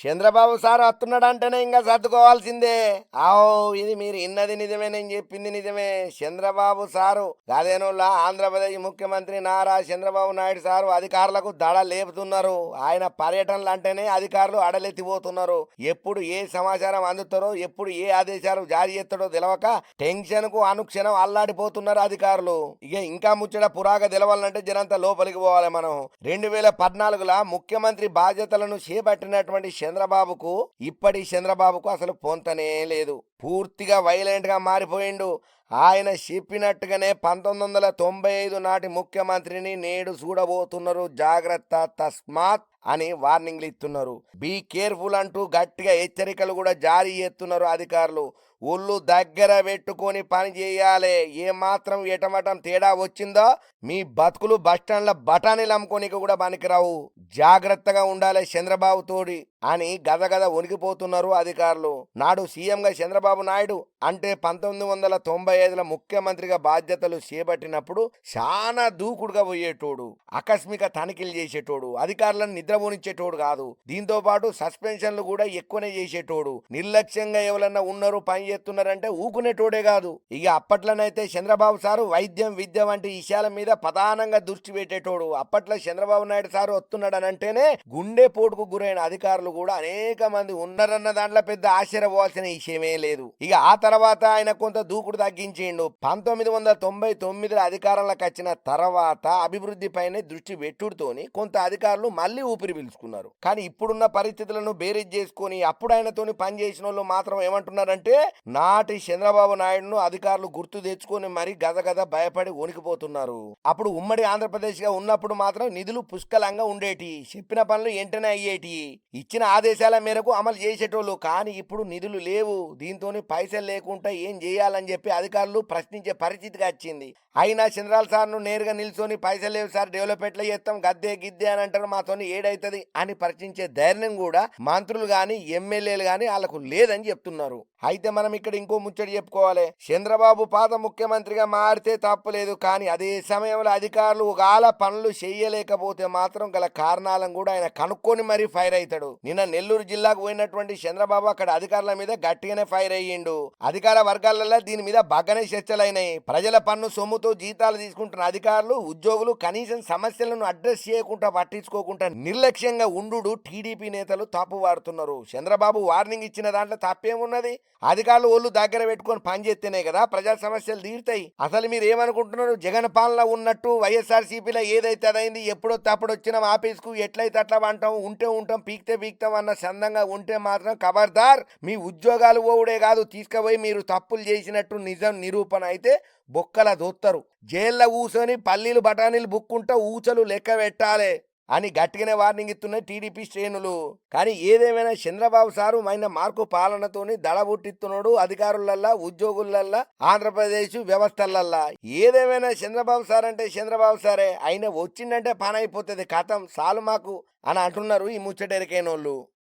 Chandrababu sir వస్తున్నాడంటేనే ఇంకా సర్దుకోవాల్సిందే. ఆహో ఇది మీరు ఇన్నది నిజమే నేను చెప్పింది నిజమే. చంద్రబాబు సారు అదేనోళ్ళ ఆంధ్రప్రదేశ్ ముఖ్యమంత్రి నారా చంద్రబాబు నాయుడు సారు అధికారులకు దడ లేపుతున్నారు. ఆయన పర్యటనలు అంటేనే అధికారులు అడలెత్తిపోతున్నారు. ఎప్పుడు ఏ సమాచారం అందుతారో ఎప్పుడు ఏ ఆదేశాలు జారీ చేస్తాడో తెలవక టెన్షన్కు అనుక్షణం అల్లాడిపోతున్నారు అధికారులు. ఇక ఇంకా ముచ్చట పురాగా తెలవాలంటే జనంతా లోపలికి పోవాలి మనం. రెండు వేల పద్నాలుగులా ముఖ్యమంత్రి బాధ్యతలను చేపట్టినటువంటి చంద్రబాబుకు ఇప్పటి చంద్రబాబుకు అసలు పొంతనే లేదు. పూర్తిగా వైలెంట్గా మారిపోయిండు. ఆయన చెప్పినట్టుగానే పంతొమ్మిది వందల తొంభై ఐదు నాటి ముఖ్యమంత్రిని నేడు చూడబోతున్నారు. జాగ్రత్త తస్మాత్ అని వార్నింగ్లు ఇస్తున్నారు. బీ కేర్ఫుల్ అంటూ గట్టిగా హెచ్చరికలు కూడా జారీ చేస్తున్నారు అధికారులు. ఒళ్ళు దగ్గర పెట్టుకొని పని చేయాలి. ఏమాత్రం ఎటమటం తేడా వచ్చిందో మీ బతుకులు బస్టాండ్ల బఠానీలు అమ్ముకోనికి కూడా పనికిరావు. జాగ్రత్తగా ఉండాలి చంద్రబాబు తోడి అని గదగద వణికిపోతున్నారు అధికారులు. నాడు సీఎంగా చంద్రబాబు నాయుడు అంటే పంతొమ్మిది వందల తొంభై ఐదుల ముఖ్యమంత్రిగా బాధ్యతలు చేపట్టినప్పుడు చాలా దూకుడుగా పోయేటోడు ఆకస్మిక తనిఖీలు చేసేటోడు అధికారులను నిద్రపోనిచ్చేటోడు కాదు. దీంతో పాటు సస్పెన్షన్లు కూడా ఎక్కువనే చేసేటోడు. నిర్లక్ష్యంగా ఎవరన్నా ఉన్నారు పని చేస్తున్నారంటే ఊకునేటోడే కాదు. ఇక అప్పట్లోనైతే చంద్రబాబు సారు వైద్యం విద్య వంటి విషయాల మీద ప్రధానంగా దృష్టి పెట్టేటోడు. అప్పట్లో చంద్రబాబు నాయుడు సారు వస్తున్నాడు అని అంటేనే గుండె పోటుకు గురైన అధికారులు కూడా అనేక మంది ఉన్నారన్న దాంట్లో పెద్ద ఆశ్చర్యపోవాల్సిన విషయమే లేదు. ఇక ఆ తర్వాత ఆయన కొంత దూకుడు తగ్గించిండు పంతొమ్మిది వందల తొంభై తొమ్మిదిలో అధికారంలోకి వచ్చిన తర్వాత అభివృద్ధి పైన దృష్టి పెట్టుడుతోని కొంత అధికారులు మళ్ళీ ఊపిరి పీల్చుకున్నారు. కానీ ఇప్పుడున్న పరిస్థితులను బేరీజ్ చేసుకొని అప్పుడు ఆయనతోని పనిచేసిన వాళ్ళు మాత్రం ఏమంటున్నారంటే నాటి చంద్రబాబు నాయుడును అధికారులు గుర్తు తెచ్చుకొని మరి గదగద భయపడి వణికిపోతున్నారు. అప్పుడు ఉమ్మడి ఆంధ్రప్రదేశ్గా ఉన్నప్పుడు మాత్రం నిధులు పుష్కలంగా ఉండేటి చెప్పిన పనులు వెంటనే అయ్యేటి ఇచ్చిన ఆదేశాల మేరకు అమలు చేసేటోళ్ళు. కానీ ఇప్పుడు నిధులు లేవు దీంతో పైసలు లేకుండా ఏం చేయాలని చెప్పి అధికారులు ప్రశ్నించే పరిస్థితిగా వచ్చింది. అయినా చంద్రాల సార్ను నేరుగా నిల్చొని పైసలు లేవు సార్ డెవలప్మెంట్లో చేస్తాం గద్దే గిద్దే అని అంటారు మాతోని ఏడైతుంది అని ప్రశ్నించే ధైర్యం కూడా మంత్రులు కానీ ఎమ్మెల్యేలు కానీ వాళ్ళకు లేదని చెప్తున్నారు. అయితే మనం ఇక్కడ ఇంకో ముచ్చట చెప్పుకోవాలి. చంద్రబాబు పాత ముఖ్యమంత్రిగా మారితే తప్పలేదు కానీ అదే సమయంలో అధికారులు ఒకవేళ పనులు చేయలేకపోతే మాత్రం గల కారణాలను కూడా ఆయన కనుక్కొని మరీ ఫైర్ అవుతాడు నిన్న నెల్లూరు జిల్లాకు పోయినటువంటి చంద్రబాబు అక్కడ అధికారుల మీద గట్టిగానే ఫైర్ అయ్యిండు. అధికార వర్గాలలో దీని మీద బగ్గనే చర్చలైనాయి. ప్రజల పన్ను సొమ్ముతో జీతాలు తీసుకుంటున్న అధికారులు ఉద్యోగులు కనీసం సమస్యలను అడ్రస్ చేయకుండా పట్టించుకోకుండా నిర్లక్ష్యంగా ఉండు టీడీపీ నేతలు తప్పు వాడుతున్నారు చంద్రబాబు వార్నింగ్ ఇచ్చిన దాంట్లో తప్పేమున్నది? అధికారులు ఒళ్ళు దగ్గర పెట్టుకొని పనిచేస్తేనే కదా ప్రజా సమస్యలు తీరుతాయి. అసలు మీరు ఏమనుకుంటున్నారు? జగన్ పాలన ఉన్నట్టు వైఎస్ఆర్ సిపిలో ఏదైతే అదైంది ఎప్పుడో తప్పుడు వచ్చిన ఆఫీస్కు ఎట్లయితే అట్లా అంటాం ఉంటే ఉంటాం పీక్తే పీక్తాం అన్న చందంగా ఉంటే మాత్రం ఖబర్దార్ మీ ఉద్యోగాలు ఓవుడే కాదు తీసుకుపోయి మీరు తప్పులు చేసినట్టు నిజం నిరూపణ అయితే బొక్కల దొత్తరు. జైల్లో కూసొని పల్లీలు బఠానీలు బుక్కుంటా ఊచలు లెక్క పెట్టాలే అని గట్టిగానే వార్నింగ్ ఇస్తున్నాయి టీడీపీ శ్రేణులు. కానీ ఏదేమైనా చంద్రబాబు సారు మైన మార్కు పాలనతోని దళబుట్టిస్తున్నాడు అధికారులల్లా ఉద్యోగులల్లా ఆంధ్రప్రదేశ్ వ్యవస్థలల్లా. ఏదేమైనా చంద్రబాబు సార్ అంటే చంద్రబాబు సారే ఆయన వచ్చిందంటే పని అయిపోతుంది కథం సాలు మాకు అని అంటున్నారు ఈ ముచ్చటెరికైన వాళ్ళు